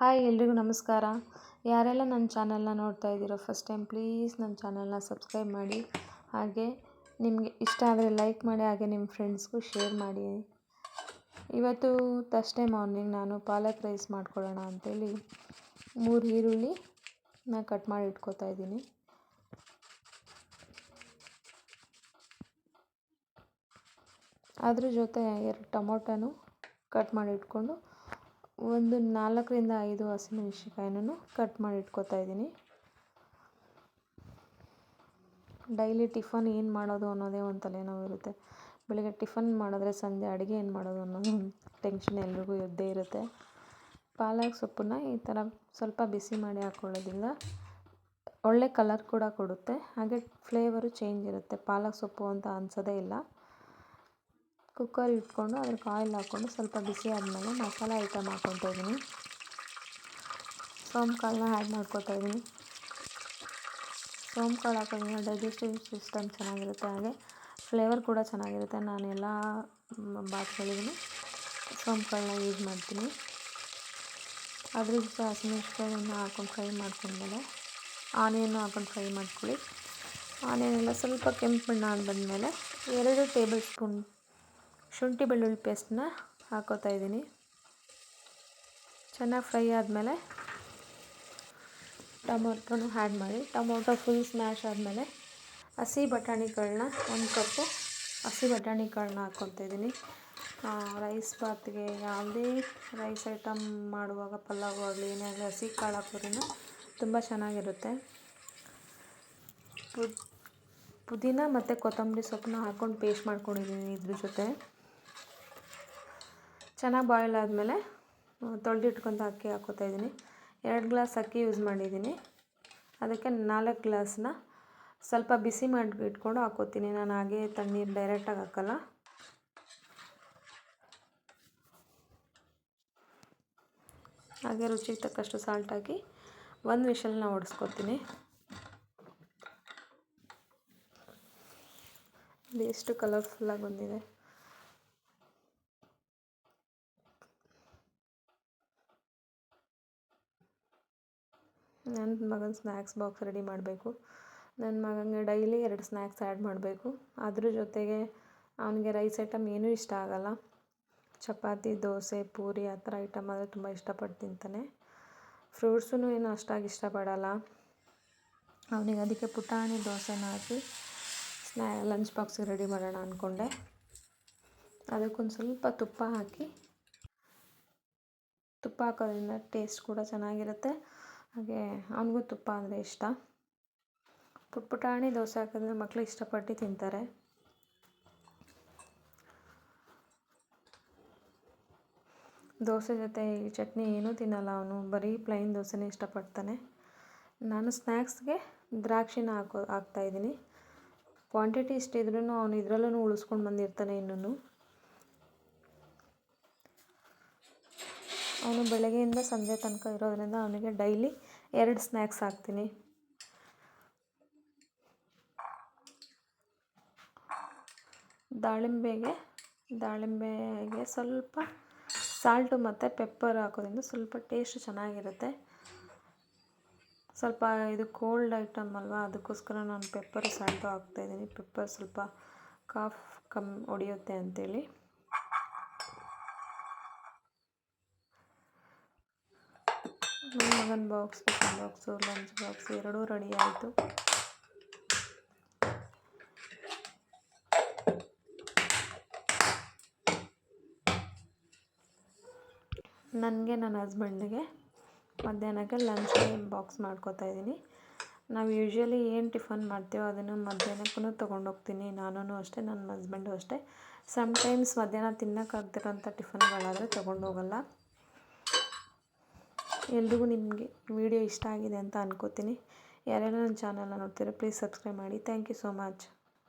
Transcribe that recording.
Hi, ಎಲ್ರಿಗೂ ನಮಸ್ಕಾರ. ಯಾರೆಲ್ಲ ನನ್ನ ಚಾನಲ್ನ ನೋಡ್ತಾ ಇದ್ದೀರೋ ಫಸ್ಟ್ ಟೈಮ್ ಪ್ಲೀಸ್ ನನ್ನ ಚಾನಲ್ನ ಸಬ್ಸ್ಕ್ರೈಬ್ ಮಾಡಿ. ಹಾಗೆ ನಿಮಗೆ ಇಷ್ಟ ಆದರೆ ಲೈಕ್ ಮಾಡಿ, ಹಾಗೆ ನಿಮ್ಮ ಫ್ರೆಂಡ್ಸ್ಗೂ ಶೇರ್ ಮಾಡಿ. ಇವತ್ತು ತಷ್ಟೇ ಮಾರ್ನಿಂಗ್ ನಾನು ಪಾಲಕ್ ರೈಸ್ ಮಾಡ್ಕೊಳ್ಳೋಣ ಅಂಥೇಳಿ ಮೂರು ಈರುಳ್ಳಿ ನಾ ಕಟ್ ಮಾಡಿ ಇಟ್ಕೋತಾ ಇದ್ದೀನಿ. ಅದ್ರ ಜೊತೆ ಎರಡು ಟೊಮೊಟೊನು ಕಟ್ ಮಾಡಿ ಇಟ್ಕೊಂಡು ಒಂದು ನಾಲ್ಕರಿಂದ ಐದು ಹಸಿಮೆಣ್ಸಿನ್ಕಾಯಿನೂ ಕಟ್ ಮಾಡಿ ಇಟ್ಕೊತಾ ಇದ್ದೀನಿ. ಡೈಲಿ ಟಿಫನ್ ಏನು ಮಾಡೋದು ಅನ್ನೋದೇ ಒಂದು ತಲೆನೋವು ಇರುತ್ತೆ. ಬೆಳಗ್ಗೆ ಟಿಫನ್ ಮಾಡಿದ್ರೆ ಸಂಜೆ ಅಡುಗೆ ಏನು ಮಾಡೋದು ಅನ್ನೋದು ಟೆನ್ಷನ್ ಎಲ್ರಿಗೂ ಇದ್ದೇ ಇರುತ್ತೆ. ಪಾಲಕ್ ಸೊಪ್ಪನ್ನ ಈ ಥರ ಸ್ವಲ್ಪ ಬಿಸಿ ಮಾಡಿ ಹಾಕ್ಕೊಳ್ಳೋದ್ರಿಂದ ಒಳ್ಳೆ ಕಲರ್ ಕೂಡ ಕೊಡುತ್ತೆ. ಹಾಗೆ ಫ್ಲೇವರು ಚೇಂಜ್ ಇರುತ್ತೆ. ಪಾಲಕ್ ಸೊಪ್ಪು ಅಂತ ಅನ್ಸೋದೇ ಇಲ್ಲ. ಕುಕ್ಕರ್ ಇಟ್ಕೊಂಡು ಅದಕ್ಕೆ ಆಯಿಲ್ ಹಾಕ್ಕೊಂಡು ಸ್ವಲ್ಪ ಬಿಸಿ ಆದಮೇಲೆ ಮಸಾಲೆ ಐಟಮ್ ಹಾಕ್ಕೊತಾ ಇದ್ದೀನಿ. ಸೋಂಪು ಕಾಳನ್ನ ಆ್ಯಡ್ ಮಾಡ್ಕೊತಾ ಇದ್ದೀನಿ. ಸೋಂಪು ಕಾಳು ಹಾಕೋದ್ರಿಂದ ಡೈಜೆಸ್ಟಿವ್ ಸಿಸ್ಟಮ್ ಚೆನ್ನಾಗಿರುತ್ತೆ, ಹಾಗೆ ಫ್ಲೇವರ್ ಕೂಡ ಚೆನ್ನಾಗಿರುತ್ತೆ. ನಾನು ಎಲ್ಲ ಬಾತ್ಗಳಿಗೂ ಸೋಂಪು ಕಾಳನ್ನ ಯೂಸ್ ಮಾಡ್ತೀನಿ. ಅದ್ರ ಜೊತೆ ಹಸಿಮೆಣ್ಸಿನ್ಕಾಯನ್ನು ಹಾಕ್ಕೊಂಡು ಫ್ರೈ ಮಾಡ್ಕೊಂಡ್ಮೇಲೆ ಆನಿಯನ್ನು ಹಾಕ್ಕೊಂಡು ಫ್ರೈ ಮಾಡ್ಕೊಳ್ಳಿ. ಆನಿಯನ್ ಎಲ್ಲ ಸ್ವಲ್ಪ ಕೆಂಪು ಬಣ್ಣ ಬಂದಮೇಲೆ ಎರಡು ಟೇಬಲ್ ಸ್ಪೂನ್ ಶುಂಠಿ ಬೆಳ್ಳುಳ್ಳಿ ಪೇಸ್ಟನ್ನ ಹಾಕೋತಾ ಇದ್ದೀನಿ. ಚೆನ್ನಾಗಿ ಫ್ರೈ ಆದಮೇಲೆ ಟೊಮೊಟೊನು ಆ್ಯಡ್ ಮಾಡಿ. ಟೊಮೊಟೊ ಫುಲ್ ಸ್ಮ್ಯಾಶ್ ಆದಮೇಲೆ ಹಸಿ ಬಟಾಣಿಗಳನ್ನ ಒಂದು ಕಪ್ಪು ಹಸಿ ಬಟಾಣಿಗಳನ್ನ ಹಾಕ್ಕೊತಾ ಇದ್ದೀನಿ. ರೈಸ್ ಬಾತ್ಗೆ ಯಾವುದೇ ರೈಸ್ ಐಟಮ್ ಮಾಡುವಾಗ, ಪಲಾವ್ ಆಗಲಿ ಏನೇ ಆಗಲಿ ಹಸಿ ಕಾಳು ಹಾಕೋದ್ರಿಂದ ತುಂಬ ಚೆನ್ನಾಗಿರುತ್ತೆ. ಪುದೀನ ಮತ್ತು ಕೊತ್ತಂಬರಿ ಸೊಪ್ಪನ್ನ ಹಾಕ್ಕೊಂಡು ಪೇಸ್ಟ್ ಮಾಡ್ಕೊಂಡಿದ್ದೀನಿ ಇದ್ರ ಜೊತೆ. ಚೆನ್ನಾಗಿ ಬಾಯ್ಲ್ ಆದಮೇಲೆ ತೊಳೆದಿಟ್ಕೊಂತ ಅಕ್ಕಿ ಹಾಕೋತಾ ಇದ್ದೀನಿ. ಎರಡು ಗ್ಲಾಸ್ ಅಕ್ಕಿ ಯೂಸ್ ಮಾಡಿದ್ದೀನಿ. ಅದಕ್ಕೆ ನಾಲ್ಕು ಗ್ಲಾಸ್ನ ಸ್ವಲ್ಪ ಬಿಸಿ ಮಾಡಿ ಇಟ್ಕೊಂಡು ಹಾಕೋತೀನಿ. ನಾನು ಹಾಗೆ ತಣ್ಣೀರು ಡೈರೆಕ್ಟಾಗಿ ಹಾಕಲ್ಲ. ಹಾಗೆ ರುಚಿಗೆ ತಕ್ಕಷ್ಟು ಸಾಲ್ಟ್ ಹಾಕಿ ಒಂದು ವಿಷಲ್ನ ಓಡಿಸ್ಕೊತೀನಿ. ಎಷ್ಟು ಕಲರ್ಫುಲ್ಲಾಗಿ ಬಂದಿದೆ. ನನ್ನ ಮಗನ ಸ್ನ್ಯಾಕ್ಸ್ ಬಾಕ್ಸ್ ರೆಡಿ ಮಾಡಬೇಕು. ನನ್ನ ಮಗನಿಗೆ ಡೈಲಿ ಎರಡು ಸ್ನ್ಯಾಕ್ಸ್ ಆ್ಯಡ್ ಮಾಡಬೇಕು. ಅದ್ರ ಜೊತೆಗೆ ಅವನಿಗೆ ರೈಸ್ ಐಟಮ್ ಏನೂ ಇಷ್ಟ ಆಗೋಲ್ಲ. ಚಪಾತಿ, ದೋಸೆ, ಪೂರಿ ಆ ಥರ ಐಟಮ್ ಆದರೆ ತುಂಬ ಇಷ್ಟಪಟ್ಟು ತಿಂತಾನೆ. ಫ್ರೂಟ್ಸೂ ಏನು ಅಷ್ಟಾಗಿ ಇಷ್ಟಪಡಲ್ಲ. ಅವನಿಗೆ ಅದಕ್ಕೆ ಪುಟಾಣಿ, ದೋಸೆನ ಹಾಕಿ ಸ್ನ್ಯಾ ಲಂಚ್ ಬಾಕ್ಸಿಗೆ ರೆಡಿ ಮಾಡೋಣ ಅಂದ್ಕೊಂಡೆ. ಅದಕ್ಕೊಂದು ಸ್ವಲ್ಪ ತುಪ್ಪ ಹಾಕಿ, ತುಪ್ಪ ಹಾಕೋದ್ರಿಂದ ಟೇಸ್ಟ್ ಕೂಡ ಚೆನ್ನಾಗಿರುತ್ತೆ. ಹಾಗೆ ಅವನಿಗೂ ತುಪ್ಪ ಅಂದರೆ ಇಷ್ಟ. ಪುಟ್ ಪುಟಾಣಿ ದೋಸೆ ಹಾಕಿದ್ರೆ ಮಕ್ಕಳು ಇಷ್ಟಪಟ್ಟು ತಿಂತಾರೆ. ದೋಸೆ ಜೊತೆ ಈ ಚಟ್ನಿ ಏನೂ ತಿನ್ನಲ್ಲ ಅವನು. ಬರೀ ಪ್ಲೈನ್ ದೋಸೆನೇ ಇಷ್ಟಪಡ್ತಾನೆ. ನಾನು ಸ್ನ್ಯಾಕ್ಸ್ಗೆ ದ್ರಾಕ್ಷಿನ ಹಾಕೋ ಹಾಕ್ತಾಯಿದ್ದೀನಿ ಕ್ವಾಂಟಿಟಿ ಇಷ್ಟಿದ್ರೂ ಅವನು ಇದರಲ್ಲೂ ಉಳಿಸ್ಕೊಂಡು ಬಂದಿರ್ತಾನೆ ಇನ್ನೂ ಅವನು ಬೆಳಗ್ಗೆಯಿಂದ ಸಂಜೆ ತನಕ ಇರೋದರಿಂದ ಅವನಿಗೆ ಡೈಲಿ ಎರಡು ಸ್ನ್ಯಾಕ್ಸ್ ಹಾಕ್ತೀನಿ. ದಾಳಿಂಬೆಗೆ ದಾಳಿಂಬೆಗೆ ಸ್ವಲ್ಪ ಸಾಲ್ಟು ಮತ್ತು ಪೆಪ್ಪರ್ ಹಾಕೋದ್ರಿಂದ ಸ್ವಲ್ಪ ಟೇಸ್ಟ್ ಚೆನ್ನಾಗಿರುತ್ತೆ. ಸ್ವಲ್ಪ ಇದು ಕೋಲ್ಡ್ ಐಟಮ್ ಅಲ್ವಾ, ಅದಕ್ಕೋಸ್ಕರ ನಾನು ಪೆಪ್ಪರ್ ಸಾಲ್ಟು ಹಾಕ್ತಾಯಿದ್ದೀನಿ ಪೆಪ್ಪರ್ ಸ್ವಲ್ಪ ಕಾಫ್ ಕಮ್ಮಿ ಹೊಡಿಯುತ್ತೆ ಅಂಥೇಳಿ ಮಗನ box tiffin box lunch box ಎರಡೂ ರೆಡಿ ಆಯಿತು. ನನಗೆ ನನ್ನ ಹಸ್ಬೆಂಡಿಗೆ ಮಧ್ಯಾಹ್ನಕ್ಕೆ ಲಂಚ್ ಬಾಕ್ಸ್ ಮಾಡ್ಕೋತಾ ಇದ್ದೀನಿ. ನಾವು ಯೂಶ್ವಲಿ ಏನು ಟಿಫನ್ ಮಾಡ್ತೀವೋ ಅದನ್ನು ಮಧ್ಯಾಹ್ನಕ್ಕೂ ತೊಗೊಂಡೋಗ್ತೀನಿ. ನಾನು ಅಷ್ಟೇ ನನ್ನ ಹಸ್ಬೆಂಡು ಅಷ್ಟೇ. ಸಮ್ಟೈಮ್ಸ್ ಮಧ್ಯಾಹ್ನ ತಿನ್ನೋಕ್ಕಾಗ್ದಿರೋಂಥ ಟಿಫನ್ಗಳಾದರೆ ತೊಗೊಂಡೋಗಲ್ಲ. ಎಲ್ರಿಗೂ ನಿಮಗೆ ವಿಡಿಯೋ ಇಷ್ಟ ಆಗಿದೆ ಅಂತ ಅನ್ಕೋತೀನಿ. ಯಾರೆಲ್ಲ ನನ್ನ ಚಾನಲ್ನ ನೋಡ್ತೀರೋ ಪ್ಲೀಸ್ ಸಬ್ಸ್ಕ್ರೈಬ್ ಮಾಡಿ. Thank you so much